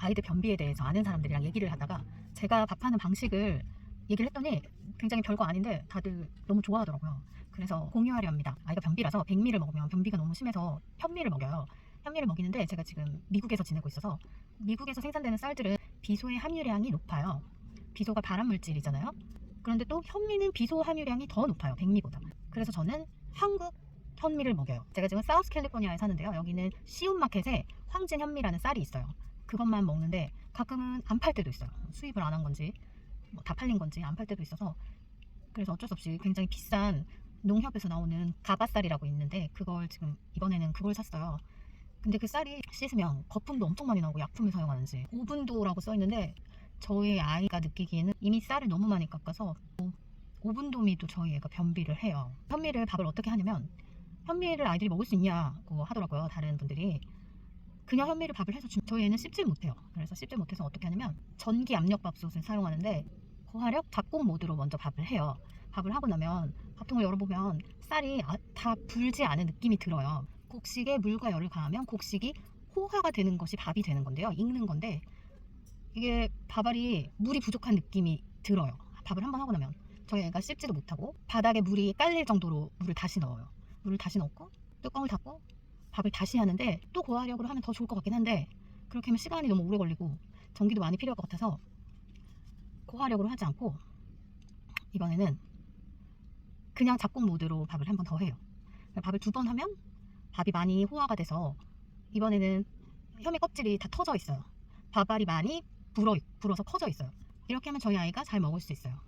아이들 변비에 대해서 아는 사람들이랑 얘기를 하다가 제가 밥하는 방식을 얘기를 했더니 굉장히 별거 아닌데 다들 너무 좋아하더라고요. 그래서 공유하려 합니다. 아이가 변비라서 백미를 먹으면 변비가 너무 심해서 현미를 먹여요. 현미를 먹이는데 제가 지금 미국에서 지내고 있어서 미국에서 생산되는 쌀들은 비소의 함유량이 높아요. 비소가 발암 물질이잖아요. 그런데 또 현미는 비소 함유량이 더 높아요. 백미보다. 그래서 저는 한국 현미를 먹여요. 제가 지금 사우스 캘리포니아에 사는데요. 여기는 시온 마켓에 황진 현미라는 쌀이 있어요. 그것만 먹는데 가끔은 안 팔 때도 있어요. 수입을 안 한 건지 뭐 다 팔린 건지 안 팔 때도 있어서 그래서 어쩔 수 없이 굉장히 비싼 농협에서 나오는 가바쌀이라고 있는데 그걸 지금 이번에는 그걸 샀어요. 근데 그 쌀이 씻으면 거품도 엄청 많이 나오고 약품을 사용하는지 오분도라고 써 있는데 저희 아이가 느끼기에는 이미 쌀을 너무 많이 깎아서 오분도미도 저희 애가 변비를 해요. 현미를 밥을 어떻게 하냐면 현미를 아이들이 먹을 수 있냐고 하더라고요. 다른 분들이 그냥 현미를 밥을 해서 주면 저희 애는 씹질 못해요. 그래서 씹질 못해서 어떻게 하냐면 전기 압력밥솥을 사용하는데 고화력 잡곡 모드로 먼저 밥을 해요. 밥을 하고 나면 밥통을 열어보면 쌀이 아- 다 불지 않은 느낌이 들어요. 곡식에 물과 열을 가하면 곡식이 호화가 되는 것이 밥이 되는 건데요. 익는 건데 이게 밥알이 물이 부족한 느낌이 들어요. 밥을 한번 하고 나면 저희 애가 씹지도 못하고 바닥에 물이 깔릴 정도로 물을 다시 넣어요. 물을 다시 넣고 뚜껑을 닫고 밥을 다시 하는데 또 고화력으로 하면 더 좋을 것 같긴 한데 그렇게 하면 시간이 너무 오래 걸리고 전기도 많이 필요할 것 같아서 고화력으로 하지 않고 이번에는 그냥 잡곡 모드로 밥을 한 번 더 해요. 밥을 두 번 하면 밥이 많이 호화가 돼서 이번에는 혐의 껍질이 다 터져 있어요. 밥알이 많이 불어, 불어서 커져 있어요. 이렇게 하면 저희 아이가 잘 먹을 수 있어요.